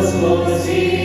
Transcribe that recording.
Господь.